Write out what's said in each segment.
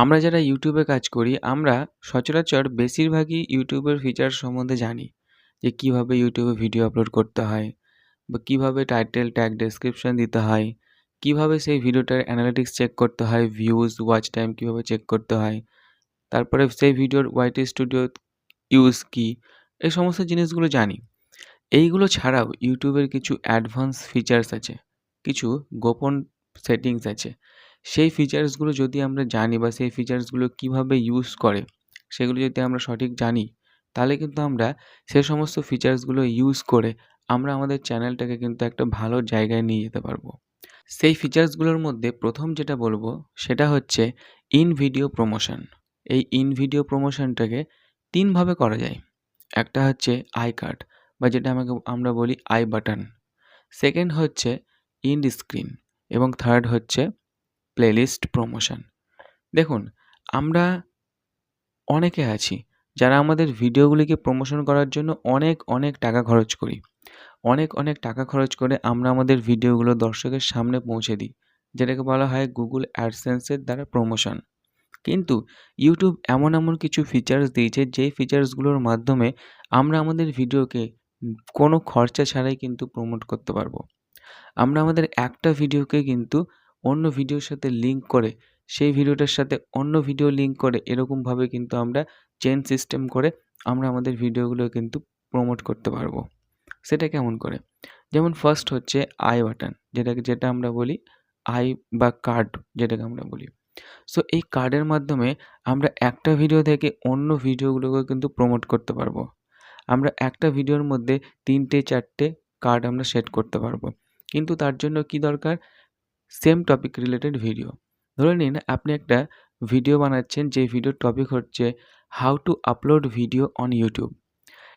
আমরা যারা ইউটিউবে কাজ করি, আমরা সচরাচর বেশিরভাগই ইউটিউবের ফিচার সম্বন্ধে জানি। যে কীভাবে ইউটিউবে ভিডিও আপলোড করতে হয় বা কীভাবে টাইটেল, ট্যাগ, ডেসক্রিপশন দিতে হয়, কীভাবে সেই ভিডিওটার অ্যানালিটিক্স চেক করতে হয়, ভিউজ, ওয়াচ টাইম কীভাবে চেক করতে হয়। তারপরে সেই ভিডিওর ওয়াইটি স্টুডিও ইউজ কী, এই সমস্ত জিনিসগুলো জানি। এইগুলো ছাড়াও ইউটিউবের কিছু অ্যাডভান্স ফিচার্স আছে, কিছু গোপন সেটিংস আছে। সেই ফিচার্সগুলো যদি আমরা জানি বা সেই ফিচার্সগুলো কীভাবে ইউজ করে, সেগুলো যদি আমরা সঠিক জানি, তাহলে কিন্তু আমরা সে সমস্ত ফিচার্সগুলো ইউজ করে আমরা আমাদের চ্যানেলটাকে কিন্তু একটা ভালো জায়গায় নিয়ে যেতে পারব। সেই ফিচার্সগুলোর মধ্যে প্রথম যেটা বলব সেটা হচ্ছে ইন ভিডিও প্রমোশন। এই ইন ভিডিও প্রমোশনটাকে তিনভাবে করা যায়। একটা হচ্ছে আই কার্ড বা যেটা আমাকে আমরা বলি আই বাটন। সেকেন্ড হচ্ছে ইন্ড স্ক্রিন এবং থার্ড হচ্ছে প্লেলিস্ট প্রমোশন। দেখুন, আমরা অনেকে আছি যারা আমাদের ভিডিওগুলিকে প্রমোশন করার জন্য অনেক অনেক টাকা খরচ করি। অনেক অনেক টাকা খরচ করে আমরা আমাদের ভিডিওগুলো দর্শকের সামনে পৌঁছে দিই, যেটাকে বলা হয় গুগল অ্যাডসেন্সের দ্বারা প্রমোশন কিন্তু ইউটিউব এমন এমন কিছু ফিচার্স দিয়েছে, যেই ফিচার্সগুলোর মাধ্যমে আমরা আমাদের ভিডিওকে কোনো খরচা ছাড়াই কিন্তু প্রমোট করতে পারব। আমরা আমাদের একটা ভিডিওকে কিন্তু অন্য ভিডিওর সাথে লিঙ্ক করে, সেই ভিডিওটার সাথে অন্য ভিডিও লিঙ্ক করে, এরকমভাবে কিন্তু আমরা চেন সিস্টেম করে আমরা আমাদের ভিডিওগুলো কিন্তু প্রমোট করতে পারব। সেটা কেমন করে? যেমন ফার্স্ট হচ্ছে আই বাটন যেটাকে, যেটা আমরা বলি আই বা কার্ড যেটাকে আমরা বলি। সো এই কার্ডের মাধ্যমে আমরা একটা ভিডিও থেকে অন্য ভিডিওগুলোকে কিন্তু প্রমোট করতে পারব। আমরা একটা ভিডিওর মধ্যে তিনটে, চারটে কার্ড আমরা সেট করতে পারব। কিন্তু তার জন্য কি দরকার? সেম টপিক রিলেটেড ভিডিও ধরে নিন, আপনি একটা ভিডিও বানাচ্ছেন, যে ভিডিওর টপিক হচ্ছে how to upload video on YouTube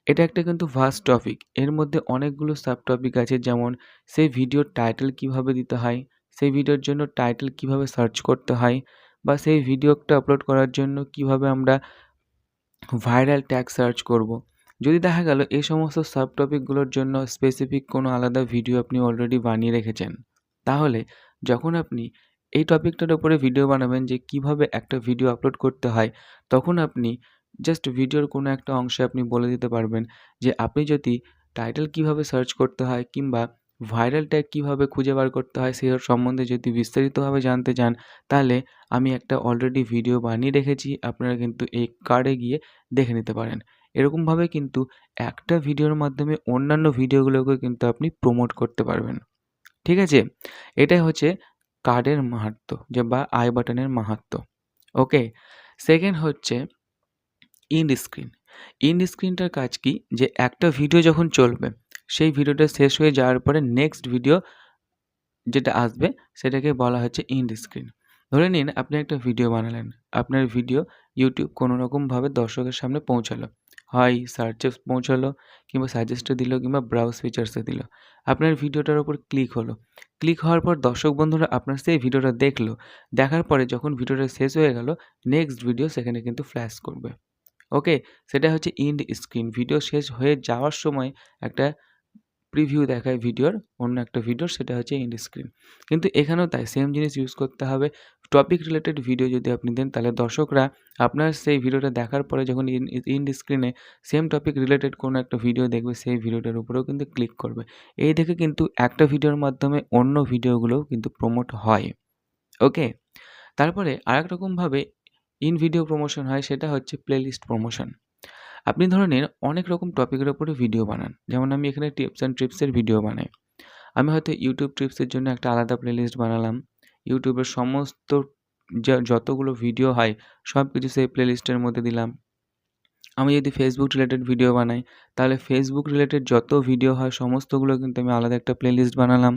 এটা একটা কিন্তু ভাস্ট টপিক এর মধ্যে অনেকগুলো সাব টপিক আছে, যেমন সেই ভিডিওর টাইটেল কীভাবে দিতে হয়, সেই ভিডিওর জন্য টাইটেল কীভাবে সার্চ করতে হয়, বা সেই ভিডিওটা আপলোড করার জন্য কীভাবে আমরা ভাইরাল ট্যাগ সার্চ করব। যদি দেখা গেল, এই সমস্ত সাব টপিকগুলোর জন্য স্পেসিফিক কোনো আলাদা ভিডিও আপনি অলরেডি বানিয়ে রেখেছেন, তাহলে যখন আপনি এই টপিকটার উপরে ভিডিও বানাবেন যে কীভাবে একটা ভিডিও আপলোড করতে হয়, তখন আপনি জাস্ট ভিডিওর কোনো একটা অংশে আপনি বলে দিতে পারবেন যে আপনি যদি টাইটেল কীভাবে সার্চ করতে হয় কিংবা ভাইরাল ট্যাগ কীভাবে খুঁজে বার করতে হয় সে সম্বন্ধে যদি বিস্তারিতভাবে জানতে চান, তাহলে আমি একটা অলরেডি ভিডিও বানিয়ে রেখেছি, আপনারা কিন্তু এই কার্ডে গিয়ে দেখে নিতে পারেন। এরকমভাবে কিন্তু একটা ভিডিওর মাধ্যমে অন্যান্য ভিডিওগুলোকে কিন্তু আপনি প্রমোট করতে পারবেন। ঠিক আছে? এটাই হচ্ছে কার্ডের মাহাত্ম্য যে বা আই বাটনের মাহাত্ম্য ওকে সেকেন্ড হচ্ছে ইন্ড স্ক্রিন ইন্ড স্ক্রিনটার কাজ কি? যে একটা ভিডিও যখন চলবে, সেই ভিডিওটা শেষ হয়ে যাওয়ার পরে নেক্সট ভিডিও যেটা আসবে, সেটাকে বলা হচ্ছে ইন্ড স্ক্রিন ধরে নিন আপনি একটা ভিডিও বানালেন, আপনার ভিডিও ইউটিউব কোনো রকমভাবে দর্শকের সামনে পৌঁছালো। হয় সার্চে পৌঁছালো কিংবা সাজেস্টে দিল কিংবা ব্রাউজ ফিচার্সে দিল। আপনার ভিডিওটার ওপর ক্লিক হলো। ক্লিক হওয়ার পর দর্শক বন্ধুরা আপনার সেই ভিডিওটা দেখল। দেখার পরে যখন ভিডিওটা শেষ হয়ে গেল নেক্সট ভিডিও সেখানে কিন্তু ফ্ল্যাশ করবে। ওকে সেটা হচ্ছে ইন্ড স্ক্রিন ভিডিও শেষ হয়ে যাওয়ার সময় একটা প্রিভিউ দেখায় ভিডিওর, অন্য একটা ভিডিওর সেটা হচ্ছে ইন্ড স্ক্রিন কিন্তু এখানেও তাই সেম জিনিস ইউজ করতে হবে। টপিক রিলেটেড ভিডিও যদি আপনি দেন, তাহলে দর্শকরা আপনার সেই ভিডিওটা দেখার পরে যখন ইন্ড স্ক্রিনে সেম টপিক রিলেটেড কোনো একটা ভিডিও দেখবে, সেই ভিডিওটার উপরেও কিন্তু ক্লিক করবে। এই দেখে কিন্তু একটা ভিডিওর মাধ্যমে অন্য ভিডিওগুলোও কিন্তু প্রমোট হয়। ওকে তারপরে আরেক রকমভাবে ইন ভিডিও প্রমোশন হয়, সেটা হচ্ছে প্লেলিস্ট প্রমোশন আপনি ধরনের অনেক রকম টপিকের ওপরে ভিডিও বানান। যেমন আমি এখানে টিপস অ্যান্ড ট্রিপসের ভিডিও বানাই। আমি হয়তো ইউটিউব ট্রিপসের জন্য একটা আলাদা প্লেলিস্ট বানালাম। ইউটিউবের সমস্ত যতগুলো ভিডিও হয় সব কিছু সেই প্লেলিস্টের মধ্যে দিলাম। আমি যদি ফেসবুক রিলেটেড ভিডিও বানাই, তাহলে ফেসবুক রিলেটেড যত ভিডিও হয়, সমস্তগুলো কিন্তু আমি আলাদা একটা প্লেলিস্ট বানালাম।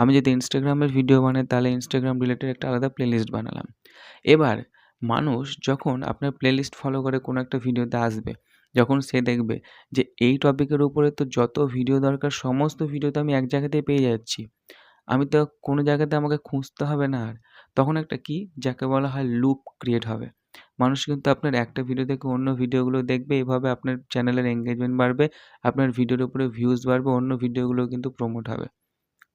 আমি যদি ইনস্টাগ্রামের ভিডিও বানাই, তাহলে ইনস্টাগ্রাম রিলেটেড একটা আলাদা প্লেলিস্ট বানালাম। এবার, মানুষ যখন আপনার প্লেলিস্ট ফলো করে, কোনো একটা ভিডিওতে আসবে যখন সে দেখবে যে এই টপিকের উপরে তো যত ভিডিও দরকার সমস্ত ভিডিও তো আমি এক জায়গাতেই পেয়ে যাচ্ছি। আমি তো কোনো জায়গাতে আমাকে খুঁজতে হবে না আর। তখন একটা কি? যাকে বলা হয় লুপ ক্রিয়েট হবে। মানুষ কিন্তু আপনার একটা ভিডিও দেখে অন্য ভিডিওগুলো দেখবে এভাবে আপনার চ্যানেলের এঙ্গেজমেন্ট বাড়বে আপনার ভিডিওর উপরে ভিউজ বাড়বে অন্য ভিডিওগুলো কিন্তু প্রমোট হবে।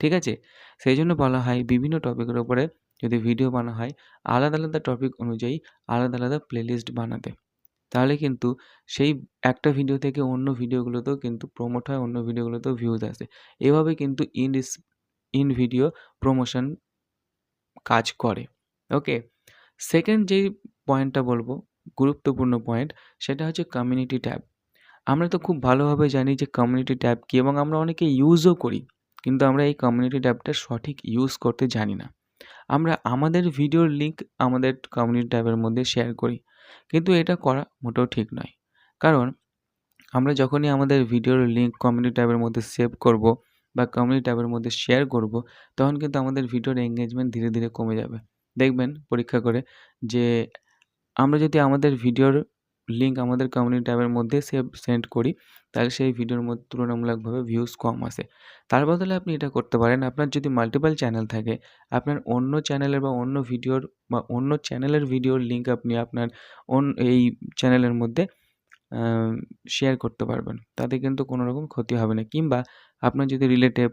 ঠিক আছে? সেই জন্য বলা হয় বিভিন্ন টপিকের উপরে যদি ভিডিও বানা হয় আলাদা, আলাদা টপিক অনুযায়ী আলাদা, আলাদা প্লেলিস্ট বানাতে। তাহলে কিন্তু সেই একটা ভিডিও থেকে অন্য ভিডিওগুলোতেও কিন্তু প্রমোট হয়, অন্য ভিডিওগুলোতেও ভিউজ আসে। এভাবে কিন্তু ইন ইন ভিডিও প্রমোশন কাজ করে। ওকে? সেকেন্ড যেই পয়েন্টটা বলব, গুরুত্বপূর্ণ পয়েন্ট সেটা হচ্ছে কমিউনিটি ট্যাব। আমরা তো খুব ভালোভাবে জানি যে কমিউনিটি ট্যাব কী এবং আমরা অনেকে ইউজও করি। কিন্তু আমরা এই কমিউনিটি ট্যাবটা সঠিক ইউজ করতে জানি না। আমরা আমাদের ভিডিওর লিঙ্ক আমাদের কমিউনিটি ট্যাবের মধ্যে শেয়ার করি। কিন্তু এটা করা মোটেও ঠিক নয়। কারণ আমরা যখনই আমাদের ভিডিওর লিঙ্ক কমিউনিটি ট্যাবের মধ্যে সেভ করব বা কমিউনিটি ট্যাবের মধ্যে শেয়ার করব, তখন কিন্তু আমাদের ভিডিওর এঙ্গেজমেন্ট ধীরে, ধীরে কমে যাবে। দেখবেন পরীক্ষা করে যে আমরা যদি আমাদের ভিডিওর লিঙ্ক আমাদের কমিউনিটি ট্যাবের মধ্যে সেভ সেন্ড করি, তাহলে সেই ভিডিওর মধ্যে তুলনামূলকভাবে ভিউজ কম আসে। তার বদলে আপনি এটা করতে পারেন, আপনার যদি মাল্টিপল চ্যানেল থাকে, আপনার অন্য চ্যানেলের বা অন্য ভিডিওর বা অন্য চ্যানেলের ভিডিওর লিঙ্ক আপনি আপনার অন এই চ্যানেলের মধ্যে শেয়ার করতে পারবেন। তাতে কিন্তু কোনো রকম ক্ষতি হবে না। কিংবা আপনার যদি রিলেটিভ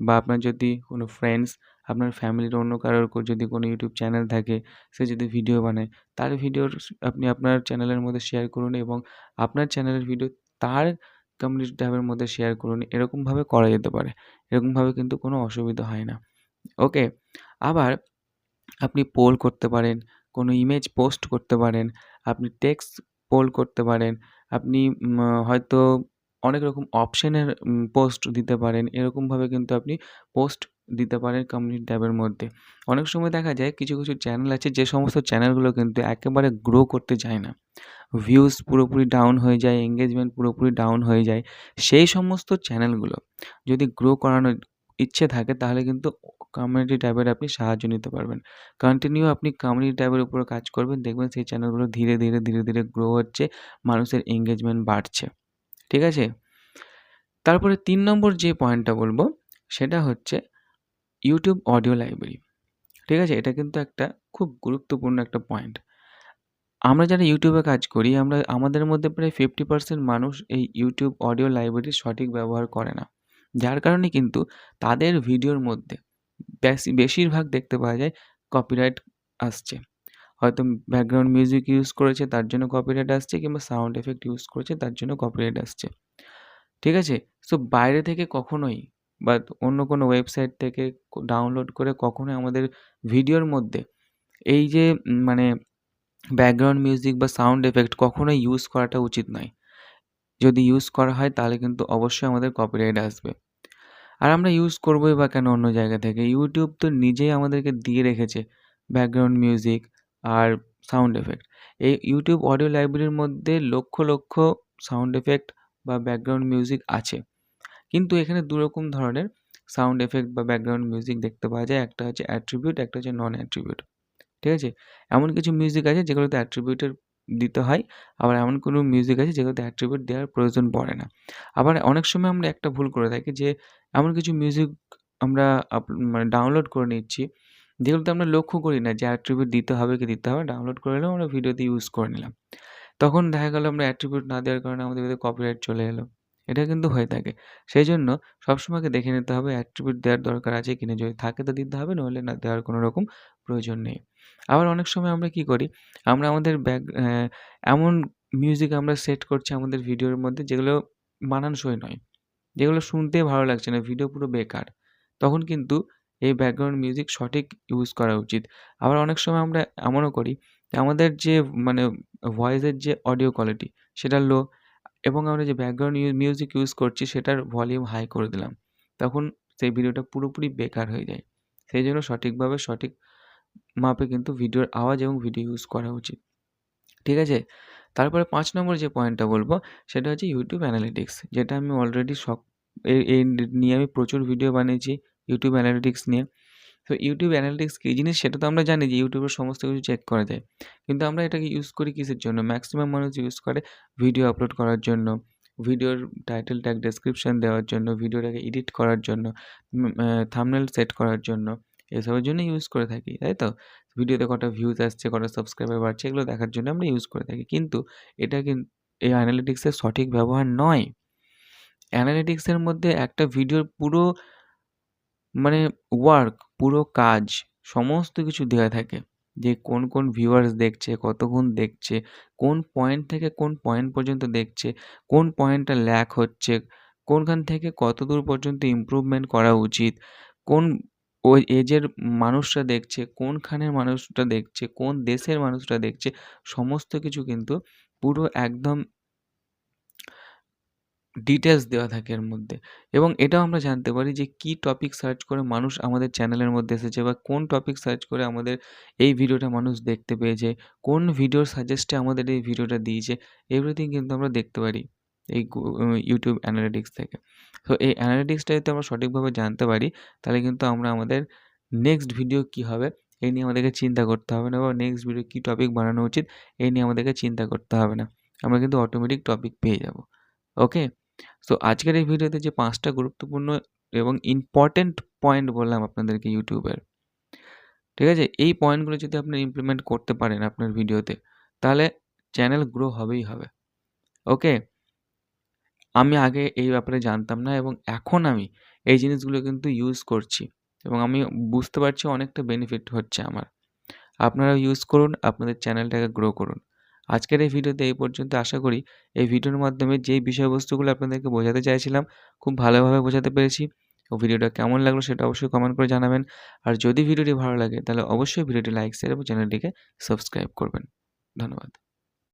বা আপনার যদি কোনো ফ্রেন্ডস, আপনার ফ্যামিলির অন্য কারোর যদি কোনো ইউটিউব চ্যানেল থাকে, সে যদি ভিডিও বানায়, তার ভিডিওর আপনি আপনার চ্যানেলের মধ্যে শেয়ার করুন এবং আপনার চ্যানেলের ভিডিও তার কমিউনিটি ট্যাবের মধ্যে শেয়ার করুন। এরকমভাবে করা যেতে পারে। এরকমভাবে কিন্তু কোনো অসুবিধা হয় না। ওকে? আবার আপনি পোল করতে পারেন, কোনো ইমেজ পোস্ট করতে পারেন, আপনি টেক্সট পোল করতে পারেন, আপনি হয়তো অনেক রকম অপশানের পোস্ট দিতে পারেন। এরকমভাবে কিন্তু আপনি পোস্ট দিতে পারেন কমিউনিটি ট্যাবের মধ্যে। অনেক সময় দেখা যায় কিছু, কিছু চ্যানেল আছে যে সমস্ত চ্যানেলগুলো কিন্তু একেবারে গ্রো করতে চায় না। ভিউজ পুরোপুরি ডাউন হয়ে যায়, এনগেজমেন্ট পুরোপুরি ডাউন হয়ে যায়। সেই সমস্ত চ্যানেলগুলো যদি গ্রো করানোর ইচ্ছে থাকে তাহলে কিন্তু কমিউনিটি ট্যাবের আপনি সাহায্য নিতে পারবেন। কন্টিনিউ আপনি কমিউনিটি ট্যাবের উপরে কাজ করবেন। দেখবেন সেই চ্যানেলগুলো ধীরে, ধীরে, ধীরে, ধীরে গ্রো হচ্ছে, মানুষের এঙ্গেজমেন্ট বাড়ছে। ঠিক আছে? তারপরে তিন নম্বর যে পয়েন্টটা বলব সেটা হচ্ছে ইউটিউব অডিও লাইব্রেরি। ঠিক আছে? এটা কিন্তু একটা খুব গুরুত্বপূর্ণ একটা পয়েন্ট। আমরা যারা ইউটিউবে কাজ করি, আমরা আমাদের মধ্যে প্রায় 50% মানুষ এই ইউটিউব অডিও লাইব্রেরির সঠিক ব্যবহার করে না। যার কারণে কিন্তু তাদের ভিডিওর মধ্যে বেশি বেশিরভাগ দেখতে পাওয়া যায় কপিরাইট আসছে। হয়তো ব্যাকগ্রাউন্ড মিউজিক ইউজ করেছে তার জন্য কপিরাইট আসছে কিংবা সাউন্ড এফেক্ট ইউজ করেছে তার জন্য কপিরাইট আসছে। ঠিক আছে? সো বাইরে থেকে কখনোই বা অন্য কোনো ওয়েবসাইট থেকে ডাউনলোড করে কখনোই আমাদের ভিডিওর মধ্যে এই যে মানে ব্যাকগ্রাউন্ড মিউজিক বা সাউন্ড এফেক্ট কখনোই ইউজ করাটা উচিত নয়। যদি ইউজ করা হয় তাহলে কিন্তু অবশ্যই আমাদের কপিরাইট আসবে। আর আমরা ইউজ করবোই বা কেন অন্য জায়গা থেকে? ইউটিউব তো নিজেই আমাদেরকে দিয়ে রেখেছে ব্যাকগ্রাউন্ড মিউজিক আর সাউন্ড এফেক্ট। এই ইউটিউব অডিও লাইব্রেরির মধ্যে লক্ষ, লক্ষ সাউন্ড এফেক্ট বা ব্যাকগ্রাউন্ড মিউজিক আছে। কিন্তু এখানে দুরকম ধরনের সাউন্ড এফেক্ট বা ব্যাকগ্রাউন্ড মিউজিক দেখতে পাওয়া যায়। একটা হচ্ছে অ্যাট্রিবিউট, একটা হচ্ছে নন অ্যাট্রিবিউট। ঠিক আছে? এমন কিছু মিউজিক আছে যেগুলোতে অ্যাট্রিবিউটের দিতে হয়। আবার এমন কোনো মিউজিক আছে যেগুলোতে অ্যাট্রিবিউট দেওয়ার প্রয়োজন পড়ে না। আবার অনেক সময় আমরা একটা ভুল করে থাকি যে এমন কিছু মিউজিক আমরা মানে ডাউনলোড করে নিচ্ছি, যেগুলোতে আমরা লক্ষ্য করি না যে অ্যাট্রিবিউট দিতে হবে কি দিতে হবে ডাউনলোড করে নিলাম আমরা ভিডিওতে ইউজ করে নিলাম। তখন দেখা গেলো আমরা অ্যাট্রিবিউট না দেওয়ার কারণে আমাদের ভিতরে কপিরাইট চলে এলো। এটা কিন্তু হয়ে থাকে। সেইজন্য সবসময় আগে দেখে নিতে হবে অ্যাট্রিবিউট দেওয়ার দরকার আছে কিনা। যদি থাকে তো দিতে হবে নইলে না দেওয়ার কোনো রকম প্রয়োজন নেই। আবার অনেক সময় আমরা কি করি? আমরা আমাদের ব্যাক এমন মিউজিক আমরা সেট করছি আমাদের ভিডিওর মধ্যে যেগুলো মানানসই নয়। যেগুলো শুনতে ভালো লাগছে না, ভিডিও পুরো বেকার। তখন কিন্তু এই ব্যাকগ্রাউন্ড মিউজিক সঠিক ইউজ করা উচিত। আবার অনেক সময় আমরা এমনও করি আমাদের যে মানে ভয়েসের যে অডিও কোয়ালিটি সেটা লো এবং আমরা যে ব্যাকগ্রাউন্ড মিউজিক ইউজ করছি সেটার ভলিউম হাই করে দিলাম। তখন সেই ভিডিওটা পুরোপুরি বেকার হয়ে যায়। সেই জন্য সঠিকভাবে সঠিক মাপে কিন্তু ভিডিওর আওয়াজ এবং ভিডিও ইউজ করা উচিত। ঠিক আছে? তারপরে পাঁচ নম্বর যে পয়েন্টটা বলব, সেটা হচ্ছে ইউটিউব অ্যানালিটিক্স। যেটা আমি অলরেডি সব এই নিয়ে আমি প্রচুর ভিডিও বানিয়েছি ইউটিউব অ্যানালিটিক্স নিয়ে। তো ইউটিউব অ্যানালিটিক্স কী জিনিস সেটা তো আমরা জানি যে ইউটিউবের সমস্ত কিছু চেক করা যায়। কিন্তু আমরা এটাকে ইউজ করি কিসের জন্য? ম্যাক্সিমাম মানুষ ইউজ করে ভিডিও আপলোড করার জন্য, ভিডিওর টাইটেল ট্যাগ ডেসক্রিপশন দেওয়ার জন্য, ভিডিওটাকে এডিট করার জন্য, থাম্বনেল সেট করার জন্য এসবের জন্য ইউজ করে থাকি। তাই তো? ভিডিওতে কটা ভিউজ আসছে, কটা সাবস্ক্রাইবার বাড়ছে এগুলো দেখার জন্য আমরা ইউজ করে থাকি। কিন্তু এটা কিন্তু এই অ্যানালিটিক্সের সঠিক ব্যবহার নয়। অ্যানালিটিক্সের মধ্যে একটা ভিডিওর পুরো মানে ওয়ার্ক, পুরো কাজ, সমস্ত কিছু দেওয়া থাকে। যে কোন কোন ভিউয়ার্স দেখছে, কতক্ষণ দেখছে, কোন পয়েন্ট থেকে কোন পয়েন্ট পর্যন্ত দেখছে, কোন পয়েন্টটা ল্যাক হচ্ছে, কোনখান থেকে কত দূর পর্যন্ত ইমপ্রুভমেন্ট করা উচিত, কোন ওই এজের মানুষরা দেখছে, কোনখানের মানুষটা দেখছে, কোন দেশের মানুষরা দেখছে, সমস্ত কিছু কিন্তু পুরো একদম ডিটেলস দেওয়া থাকে এর মধ্যে। এবং এটাও আমরা জানতে পারি যে কী টপিক সার্চ করে মানুষ আমাদের চ্যানেলের মধ্যে এসেছে বা কোন টপিক সার্চ করে আমাদের এই ভিডিওটা মানুষ দেখতে পেয়েছে, কোন ভিডিওর সাজেস্টে আমাদের এই ভিডিওটা দিয়েছে এভরিথিং কিন্তু আমরা দেখতে পারি এই ইউটিউব অ্যানালিটিক্স থেকে। তো এই অ্যানালিটিক্সটা যদি আমরা সঠিকভাবে জানতে পারি, তাহলে কিন্তু আমরা আমাদের নেক্সট ভিডিও কী হবে, এই নিয়ে আমাদেরকে চিন্তা করতে হবে না বা নেক্সট ভিডিও কী টপিক বানানো উচিত, এই নিয়ে আমাদেরকে চিন্তা করতে হবে না। আমরা কিন্তু অটোমেটিক টপিক পেয়ে যাব। ওকে সো আজকের এই ভিডিওতে যে পাঁচটা গুরুত্বপূর্ণ এবং ইম্পর্টেন্ট পয়েন্ট বললাম আপনাদেরকে ইউটিউবের ঠিক আছে? এই পয়েন্টগুলো যদি আপনি ইমপ্লিমেন্ট করতে পারেন আপনার ভিডিওতে তাহলে চ্যানেল গ্রো হবেই হবে। ওকে আমি আগে এই ব্যাপারে জানতাম না এবং এখন আমি এই জিনিসগুলো কিন্তু ইউজ করছি এবং আমি বুঝতে পারছি অনেকটা বেনিফিট হচ্ছে আমার। আপনারাও ইউজ করুন, আপনাদের চ্যানেলটাকে গ্রো করুন। আজকের এই ভিডিওতে এই পর্যন্ত। আশা করি এই ভিডিওর মাধ্যমে যেই বিষয়বস্তুগুলো আপনাদেরকে বোঝাতে চাইছিলাম, খুব ভালোভাবে বোঝাতে পেরেছি। ও ভিডিওটা কেমন লাগল সেটা অবশ্যই কমেন্ট করে জানাবেন। আর যদি ভিডিওটি ভালো লাগে, তাহলে অবশ্যই ভিডিওটি লাইক শেয়ার এবং চ্যানেলটিকে সাবস্ক্রাইব করবেন। ধন্যবাদ।